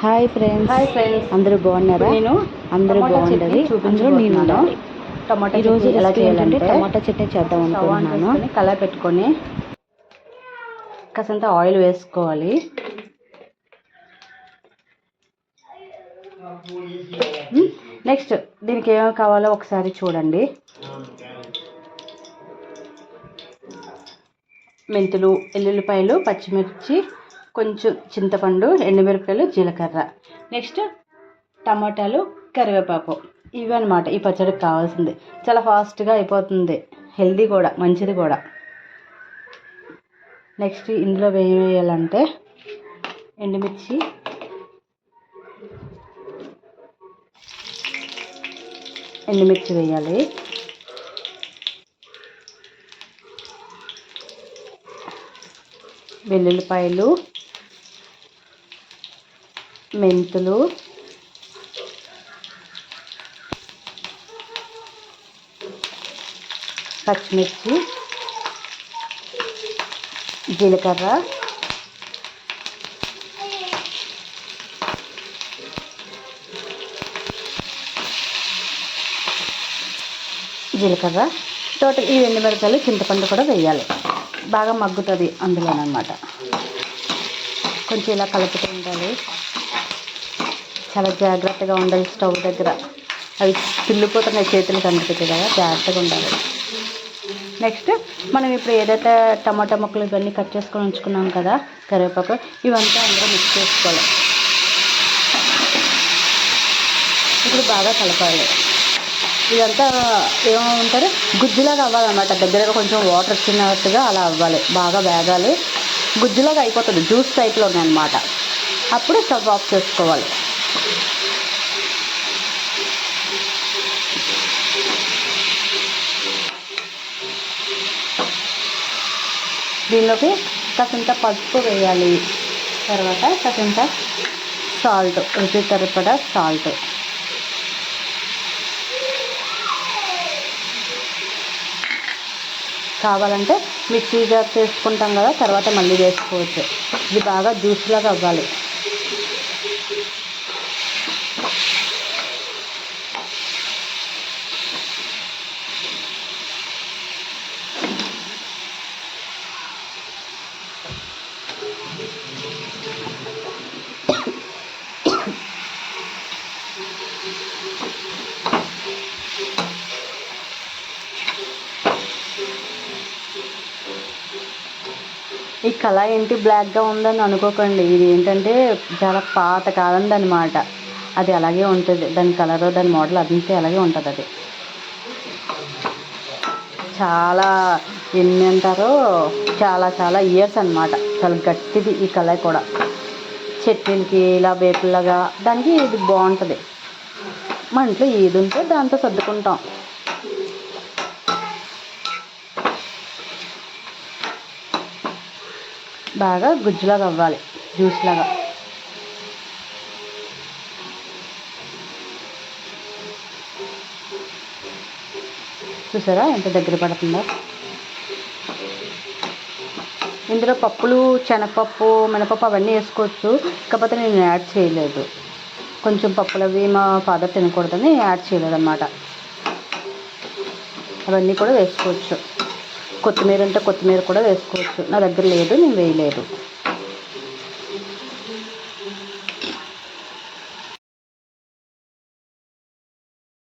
Hi friends hi friends అందరూ బాగున్నారా? నేను అందరూ చట్నీ అందులో నేను టమాటా ఈరోజు ఎలా చేయాలంటే టమాటా చట్నీ చేద్దాం అనుకుంటున్నాను. కళాయి పెట్టుకొని కాసంత ఆయిల్ వేసుకోవాలి. నెక్స్ట్ దీనికి ఏమేమి కావాలో ఒకసారి చూడండి. మెంతులు ఎల్లుల్లిపాయలు పచ్చిమిర్చి కొంచెం చింతపండు ఎండుమిరపకాయలు జీలకర్ర. నెక్స్ట్ టమాటాలు కరివేపాకు. ఇవి అనమాట ఈ పచ్చడికి కావాల్సింది. చాలా ఫాస్ట్గా అయిపోతుంది. హెల్దీ కూడా మంచిది కూడా. నెక్స్ట్ ఇందులో వేయాలంటే ఎండుమిర్చి ఎండుమిర్చి వేయాలి. వెల్లుల్లిపాయలు మెంతులు. పచ్చిమిర్చి. జీలకర్ర. జీలకర్ర. టోటల్ ఈ ఎండు మిరపకాయలు చింతపండు కూడా వేయాలి. బాగా మగ్గుతుంది అందులోనమాట కొంచెం ఇలా కలుపుతూ ఉండాలి. చాలా జాగ్రత్తగా ఉండాలి స్టవ్ దగ్గర. అవి పిల్లిపోతున్నాయి చేతులు కనిపిస్తుంది కదా జాగ్రత్తగా ఉండాలి. నెక్స్ట్ మనం ఇప్పుడు ఏదైతే టమాటా ముక్కలు ఇవన్నీ కట్ చేసుకొని ఉంచుకున్నాం కదా కరివేపాకు ఇవంతా అందులో మిక్స్ చేసుకోవాలి. ఇప్పుడు బాగా కలపాలి. ఇదంతా ఏమంటారు? గుజ్జులాగా అవ్వాలన్నమాట. దగ్గరగా కొంచెం వాటర్ వచ్చినట్టుగా అలా అవ్వాలి. బాగా వేగాలి. గుజ్జులాగా అయిపోతుంది జ్యూస్ టైప్లో అన్నమాట. అప్పుడు స్టవ్ ఆఫ్ చేసుకోవాలి. దీనిలోకి కాసింత పసుపు వేయాలి. తర్వాత కాసింత సాల్ట్ రుచి సరిపడా సాల్ట్ కావాలంటే మిక్సీ జార్ చేసుకుంటాం కదా తర్వాత మళ్ళీ వేసుకోవచ్చు. ఇది బాగా జ్యూస్ లాగా అవ్వాలి. ఈ కళ ఏంటి బ్లాక్గా ఉందని అనుకోకండి. ఇది ఏంటంటే చాలా పాత కాలంది అనమాట అది అలాగే ఉంటుంది. దాని కలర్ దాని మోడల్ అంతే అలాగే ఉంటుంది అది చాలా ఎన్ని అంటారో చాలా చాలా ఇయర్స్ అనమాట చాలా గట్టిది ఈ కళాయి కూడా. చట్నీలకి ఇలా వేపులాగా దానికి ఇది బాగుంటుంది. మా ఇంట్లో ఏది ఉంటే దాంతో సర్దుకుంటాం. బాగా గుజ్జులాగా అవ్వాలి జ్యూస్ లాగా. చూసారా ఎంత దగ్గర పడుతుందో? ఇందులో పప్పులు శనగపప్పు మినపప్పు అవన్నీ వేసుకోవచ్చు. కాకపోతే నేను యాడ్ చేయలేదు. కొంచెం పప్పులు అవి మా ఫాదర్ తినకూడదని యాడ్ చేయలేదు అన్నమాట అవన్నీ కూడా వేసుకోవచ్చు. కొత్తిమీర అంటే కొత్తిమీర కూడా వేసుకోవచ్చు. నా దగ్గర లేదు నేను వేయలేదు.